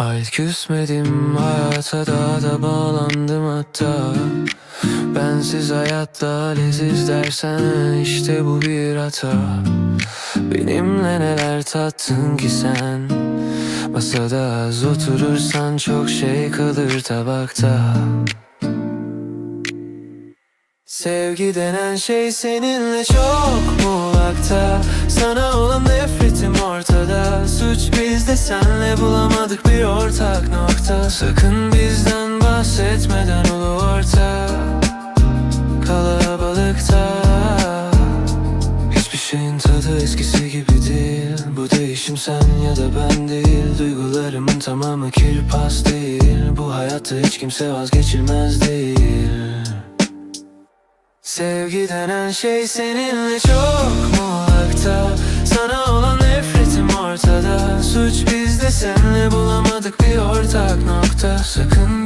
Ay küsmedim hayata daha da bağlandım hatta. Bensiz hayatta leziz dersen işte bu bir hata. Benimle neler tattın ki sen? Masada az oturursan çok şey kalır tabakta. Sevgi denen şey seninle çok mu uzakta Sana olan nefretim ortada Suç bizde senle bulamadık bir ortak nokta. Sakın bizden bahsetmeden ulu orta. Kalabalıkta. Hiçbir şeyin tadı eskisi gibi değil. Bu değişim sen ya da ben değil. Duygularımın tamamı kir pas değil. Bu hayatta hiç kimse vazgeçilmez değil. Sevgi denen şey seninle çok senle bulamadık bir ortak nokta. Sakın